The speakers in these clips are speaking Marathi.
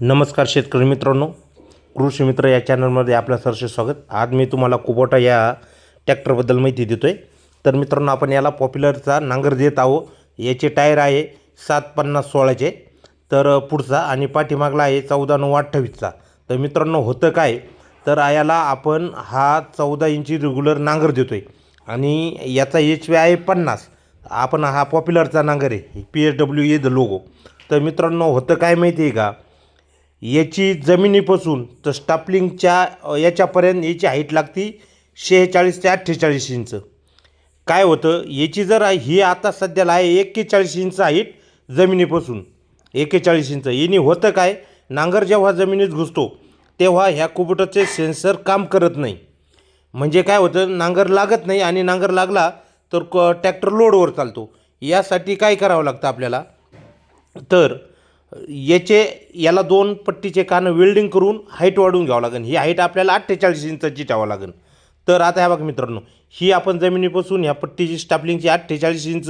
नमस्कार शेतकरी मित्रांनो. कृषी मित्र या चॅनलमध्ये आपलं सरस स्वागत. आज मी तुम्हाला कुबोटा या ट्रॅक्टरबद्दल माहिती देतो आहे तर मित्रांनो आपण याला पॉप्युलरचा नांगर देत आहो याचे टायर आहे सात पन्नास सोळाचे. तर पुढचा आणि पाठीमागला आहे चौदा नऊ अठ्ठावीसचा. तर मित्रांनो होतं काय? तर याला आपण हा चौदा इंची रेग्युलर नांगर देतो आहे आणि याचा एच वी आहे पन्नास. आपण हा पॉप्युलरचा नांगर आहे. P H W A the logo. तर मित्रांनो होतं काय माहिती आहे का? याची जमिनीपासून तर स्टापलिंगच्या याच्यापर्यंत याची हाईट लागती शेहेचाळीस ते अठ्ठेचाळीस इंच. काय होतं याची जर ही आता सध्याला आहे एक्केचाळीस इंच हाईट जमिनीपासून. एक्केचाळीस इंच. याने होतं काय नांगर जेव्हा जमिनीत घुसतो तेव्हा ह्या कुबुटाचे सेन्सर काम करत नाही. म्हणजे काय होतं नांगर लागत नाही आणि नांगर लागला तर क ट्रॅक्टर लोडवर चालतो. यासाठी काय करावं लागतं आपल्याला? तर याचे याला दोन पट्टीचे कानं वेल्डिंग करून हाईट वाढवून घ्यावं लागेल ही हाईट आपल्याला अठ्ठेचाळीस इंचाची ठेवावं लागेल तर आता ह्या बघा मित्रांनो ही आपण जमिनीपासून ह्या पट्टीची स्टापलिंगची अठ्ठेचाळीस इंच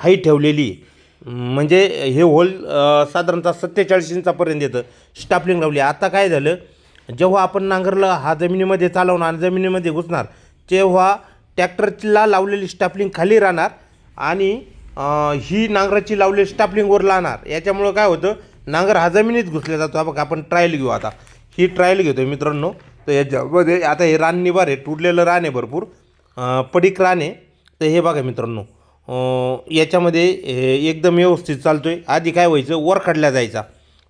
हाईट ठेवलेली आहे. म्हणजे हे होल साधारणतः सत्तेचाळीस इंचापर्यंत येतं. स्टापलिंग लावली. आता काय झालं? जेव्हा आपण नांगरला हा जमिनीमध्ये चालवणार आणि जमिनीमध्ये घुसणार तेव्हा ट्रॅक्टरला लावलेली स्टापलिंग खाली राहणार आणि ही नांगराची लावली स्टापलिंगवर लावणार. याच्यामुळं काय होतं नांगर हा जमिनीत घुसला जातो. हा बघा आपण ट्रायल घेऊ आता. ही ट्रायल घेतो आहे मित्रांनो. तर याच्यामध्ये आता हे रान निवार आहे तुटलेलं रान आहे भरपूर. पडीक रान आहे. तर हे बघा मित्रांनो. याच्यामध्ये एकदम व्यवस्थित चालतो आहे आधी काय व्हायचं वर खडल्या जायचा.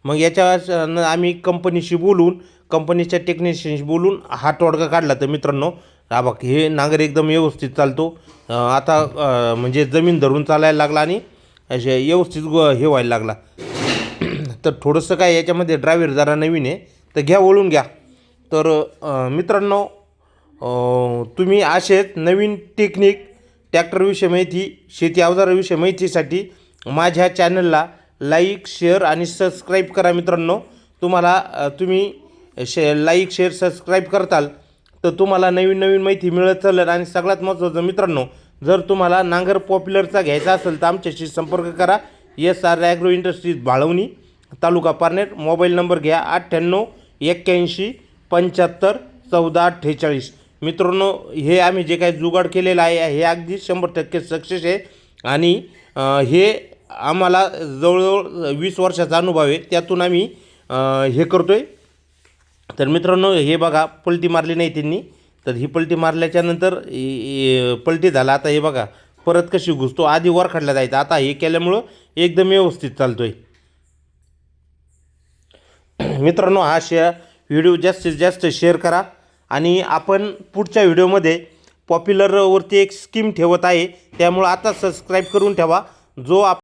मग याच्या न आम्ही कंपनीशी बोलून कंपनीच्या टेक्निशियनशी बोलून हा तोडगा काढला तर मित्रांनो हा बघ हे नांगर एकदम व्यवस्थित चालतो. आता म्हणजे जमीन धरून चालायला लागला आणि असे व्यवस्थित हे व्हायला लागला. तर थोडंसं काय याच्यामध्ये ड्रायव्हर जरा नवीन आहे तर घ्या वळून घ्या. तर मित्रांनो तुम्ही असेच नवीन टेक्निक ट्रॅक्टरविषयी माहिती शेती अवजाराविषयी माहितीसाठी माझ्या चॅनलला लाईक शेअर आणि सबस्क्राईब करा मित्रांनो. तुम्हाला तुम्ही शे लाईक शेअर सबस्क्राईब करताल तर तुम्हाला नवीन नवीन माहिती मिळत चालेल आणि सगळ्यात महत्त्वाचं मित्रांनो जर तुम्हाला नांगर पॉप्युलरचा घ्यायचा असेल तर आमच्याशी संपर्क करा. S R agro industries Bhalawani तालुका पारनेर. मोबाईल नंबर घ्या अठ्ठ्याण्णव एक्क्याऐंशी पंच्याहत्तर चौदा अठ्ठेचाळीस. मित्रांनो हे आम्ही जे काही जुगाड केलेलं आहे हे अगदी शंभर टक्के सक्सेस आहे. आणि हे आम्हाला जवळजवळ वीस वर्षाचा अनुभव आहे. त्यातून आम्ही हे करतो आहे तर मित्रांनो हे बघा पलटी मारली नाही त्यांनी. तर ही पलटी मारल्याच्यानंतर पलटी झाला. आता हे बघा परत कशी घुसतो आधी वर खडला जायचा. आता हे केल्यामुळं एकदम व्यवस्थित चालतो आहे मित्रांनो हा शे व्हिडिओ जास्तीत जास्त शेअर करा. आणि आपण पुढच्या व्हिडिओमध्ये पॉप्युलरवरती एक स्कीम ठेवत आहे. त्यामुळं आता सबस्क्राईब करून ठेवा. जो आप